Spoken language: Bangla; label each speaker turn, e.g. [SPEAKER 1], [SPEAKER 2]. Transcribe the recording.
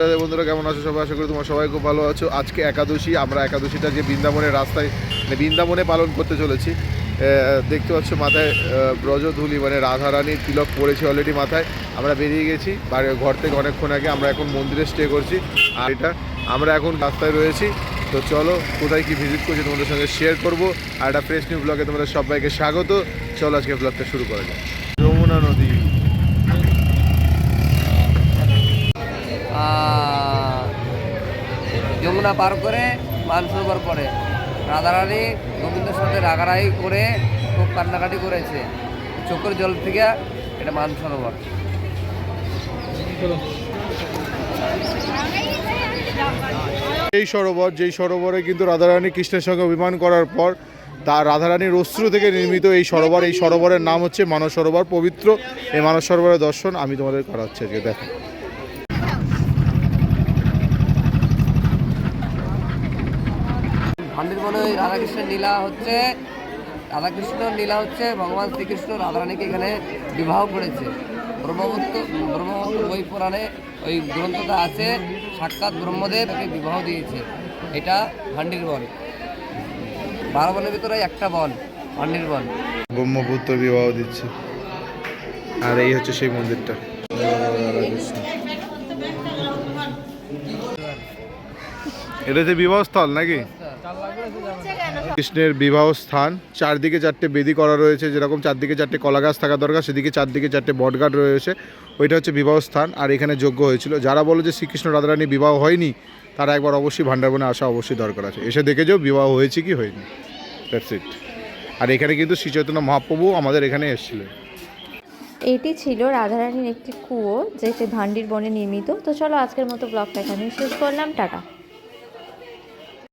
[SPEAKER 1] বন্ধুরা, কেমন আছো সবাই? আশা করি তোমার সবাই খুব ভালো আছো। আজকে একাদশী, আমরা একাদশীটা যে বৃন্দাবনের রাস্তায় মানে বৃন্দাবনে পালন করতে চলেছি দেখতে পাচ্ছ মাথায় ব্রজধুলি মানে রাধারানীর তিলক পড়েছে অলরেডি মাথায়। আমরা বেরিয়ে গেছি ঘর থেকে অনেকক্ষণ আগে আমরা এখন মন্দিরে স্টে করছি। আর এটা, আমরা এখন রাস্তায় রয়েছি। তো চলো, কোথায় কি ভিজিট করছি তোমাদের সঙ্গে শেয়ার করব। আর একটা ফ্রেশ নিউ ব্লগে তোমাদের সবাইকে স্বাগত। চলো আজকে ব্লগটা শুরু করা যাক। যমুনা নদী।
[SPEAKER 2] যমুনা পার করে মানসরোবর পরে রাধারানী গোবিন্দের সাথে রাগারাগি করে খুব কান্নাকাটি করেছে। চোখের জল থেকে এটা মানসরোবর
[SPEAKER 1] এই সরোবর, যেই সরোবরে কিন্তু রাধারানী কৃষ্ণের সঙ্গে অভিমান করার পর তার রাধারানীর অশ্রু থেকে নির্মিত এই সরোবর। এই সরোবরের নাম হচ্ছে মানস সরোবর, পবিত্র। এই মানস সরোবরের দর্শন আমি তোমাদের করাচ্ছি আজকে। দেখো।
[SPEAKER 2] ভান্ডির ওই রাধাকৃষ্ণের লীলা হচ্ছে, রাধাকৃষ্ণ লীলা হচ্ছে, ভগবান শ্রীকৃষ্ণ রাধারানীকে এখানে বিবাহ করেছে। ব্রহ্মপুত্র ব্রহ্মপুত্র বই পুরাণে ওই গ্রন্থটা আছে, সাক্ষাৎ ব্রহ্মদেব তাকে বিবাহ দিয়েছে। এটা ভান্ডির বন। বারো বনের ভিতরে একটা বন, ভান্ডির বন।
[SPEAKER 1] ব্রহ্মপুত্র বিবাহ দিচ্ছে। আর এই হচ্ছে সেই মন্দিরটা। এটা যে বিবাহস্থল নাকি? কৃষ্ণের বিবাহ স্থান, চারদিকে চারটে বেদি করা রয়েছে, যেরকম চারদিকে চারটে কলা গাছ থাকা দরকার, সেদিকে চারদিকে চারটে বটগাছ রয়েছে, ওইটা হচ্ছে বিবাহ স্থান, আর এখানে যোগ্য হয়েছিল। যারা বলে যে শ্রীকৃষ্ণ রাধারানী বিবাহ হয়নি, তারা একবার অবশ্যই ভান্ডারবনে আসা অবশ্যই দরকার আছে। এসে দেখে যাও বিবাহ হয়েছে কি হয়নি। দ্যাটস ইট আর এখানে কিন্তু শ্রী চৈতন্য মহাপ্রভু আমাদের এখানে এসেছিলেন।
[SPEAKER 3] এটি ছিল রাধারানীর একটি কুয়ো, যেটি ভান্ডির বনে নির্মিত। তো চলো আজকের মতো ব্লগটা এখানে শেষ করলাম। টাটা।